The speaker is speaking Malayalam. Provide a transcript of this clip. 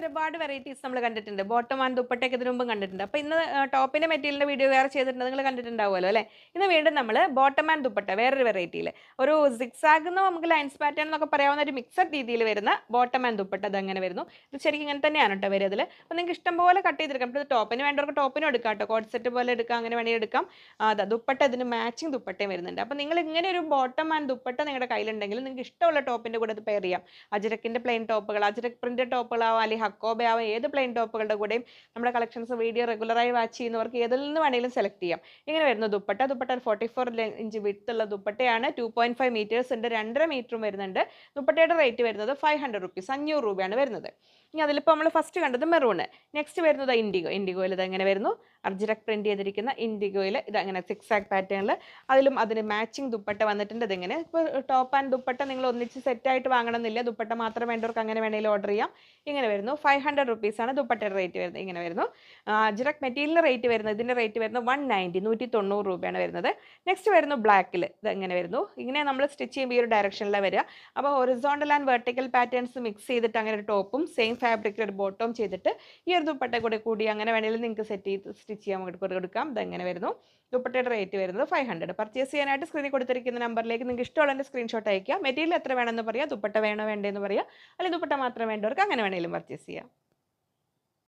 ഒരുപാട് വെറൈറ്റീസ് നമ്മൾ കണ്ടിട്ടുണ്ട്. ബോട്ടം ആൻഡ് ദുപ്പട്ടയൊക്കെ ഇതിനു മുമ്പ് കണ്ടിട്ടുണ്ട്. അപ്പോൾ ഇന്ന് ടോപ്പിന്റെ മെറ്റീരിയലിന്റെ വീഡിയോ വേറെ ചെയ്തിട്ടുണ്ട്. നിങ്ങൾ കണ്ടിട്ടുണ്ടാവുമല്ലോ അല്ലേ? ഇന്ന് വീണ്ടും നമ്മൾ ബോട്ടം ആൻഡ് ദുപ്പട്ട വേറൊരു വെറൈറ്റിയിൽ ഒരു സിക്സാഗ് നമുക്ക് ലൈൻസ് പാറ്റേൺ എന്നൊക്കെ പറയാവുന്ന ഒരു മിക്സഡ് രീതിയിൽ വരുന്ന ബോട്ടം ആൻഡ് ദുപ്പട്ട അതങ്ങനെ വരുന്നു. ഇത് ശരിക്കും ഇങ്ങനെ തന്നെയാണ് കേട്ടോ വരിക അതിൽ അപ്പോൾ നിങ്ങൾക്ക് ഇഷ്ടം പോലെ കട്ട് ചെയ്തെടുക്കാം. ഇത് ടോപ്പിന് വേണ്ടവർക്ക് ടോപ്പിനും എടുക്കാം കേട്ടോ കോഡ് സെറ്റ് പോലെ എടുക്കാം അങ്ങനെ വേണമെങ്കിൽ എടുക്കാം. അതാ ദുപ്പട്ട ഇതിന് മാച്ചിങ് ദുപ്പട്ടയും വരുന്നുണ്ട്. അപ്പോൾ നിങ്ങൾ ഇങ്ങനെ ഒരു ബോട്ടം ആൻഡ് ദുപ്പട്ട നിങ്ങളുടെ കയ്യിലുണ്ടെങ്കിൽ നിങ്ങൾക്ക് ഇഷ്ടമുള്ള ടോപ്പിന്റെ കൂടെ ഇത് പെയർ ചെയ്യാം. അജരക്കിന്റെ പ്ലെയിൻ ടോപ്പുകൾ അജരക് പ്രിന്റഡ് ടോപ്പുകളാവാം അല്ലെങ്കിൽ ഹക്കോബ ആവാം ഏത് പ്ലെയിൻ ടോപ്പുകളുടെ കൂടെയും നമ്മുടെ കളക്ഷൻസ് വീഡിയോ റെഗുലറായി വാച്ച് ചെയ്യുന്നവർക്ക് ഏതിൽ നിന്ന് വേണമെങ്കിലും സെലക്ട് ചെയ്യാം. ഇങ്ങനെ വരുന്ന dupatta dupatta forty four inch വിട്ടുള്ള ദുപ്പട്ടയാണ്. ടു പോയിന്റ് ഫൈവ് മീറ്റേഴ്സ് ഉണ്ട് രണ്ടര മീറ്ററും വരുന്നുണ്ട്. ദുപ്പട്ടയുടെ റേറ്റ് വരുന്നത് ഫൈവ് ഹൺഡ്രഡ് റുപ്പീസ് അഞ്ഞൂറ് രൂപയാണ് വരുന്നത്. ഇനി അതിലിപ്പോൾ നമ്മൾ ഫസ്റ്റ് കണ്ടത് മെറൂണ് നെക്സ്റ്റ് വരുന്നത് ഇൻഡിഗോ ഇൻഡിഗോയിൽ ഇത് എങ്ങനെ വരുന്നു? അർജിറക് പ്രിന്റ് ചെയ്തിരിക്കുന്ന ഇൻഡിഗോയിൽ ഇത് അങ്ങനെ സിക്സ് ആക് പാറ്റേണിൽ അതിലും അതിന് മാച്ചിങ് ദുപ്പട്ട വന്നിട്ടുണ്ട്. ഇതെങ്ങനെ ഇപ്പോൾ ടോപ്പ് ആൻഡ് ദുപ്പട്ട നിങ്ങൾ ഒന്നിച്ച് സെറ്റായിട്ട് വാങ്ങണമെന്നില്ല. ദുപ്പട്ട മാത്രം വേണ്ടവർക്ക് അങ്ങനെ വേണമെങ്കിൽ ഓർഡർ ചെയ്യാം. ഇങ്ങനെ വരുന്നു. ഫൈവ് ഹൺഡ്രഡ് റുപ്പീസാണ് ദുപ്പട്ടയുടെ റേറ്റ് വരുന്നത്. ഇങ്ങനെ വരുന്നു. അജ്രക് മെറ്റീരിയൽ റേറ്റ് വരുന്നത്. ഇതിന്റെ റേറ്റ് വരുന്നത് വൺ നയന്റി നൂറ്റി തൊണ്ണൂറ് രൂപയാണ് വരുന്നത്. നെക്സ്റ്റ് വരുന്നു ബ്ലാക്കിൽ ഇത് എങ്ങനെ വരുന്നു. ഇങ്ങനെ നമ്മൾ സ്റ്റിച്ച് ചെയ്യുമ്പോൾ ഈ ഒരു ഡയറക്ഷനിലാണ് വരിക. അപ്പോൾ horizontal and vertical patterns mix ചെയ്തിട്ട് അങ്ങനെ ഒരു ടോപ്പും സെയിം ഫാബ്രിക്കിൽ ഒരു ബോട്ടവും ചെയ്തിട്ട് ഈ ഒരു ദുപ്പട്ട കൂടെ കൂടി അങ്ങനെ വേണമെങ്കിൽ നിങ്ങൾക്ക് സെറ്റ് ചെയ്ത് സ്റ്റിച്ച് ചെയ്യാൻ കൊടുക്കാം ഇതെങ്ങനെ വരുന്നു. ദുപ്പട്ടയുടെ റേറ്റ് വരുന്നത് ഫൈവ് ഹൺഡ്രഡ് പർച്ചേസ് ചെയ്യാനായിട്ട് സ്ക്രീനിൽ കൊടുത്തിരിക്കുന്ന നമ്പറിലേക്ക് നിങ്ങൾക്ക് ഇഷ്ടമുള്ള സ്ക്രീൻഷോട്ട് അയക്കുക മെറ്റീരിയൽ എത്ര വേണമെന്ന് പറയാം. ദുപ്പട്ട വേണോ വേണ്ടതെന്ന് പറയാം. അല്ലെങ്കിൽ ദുപ്പട്ട മാത്രം വേണ്ടവർക്ക് അങ്ങനെ വേണമെങ്കിലും പർച്ചേസ് ചെയ്യാം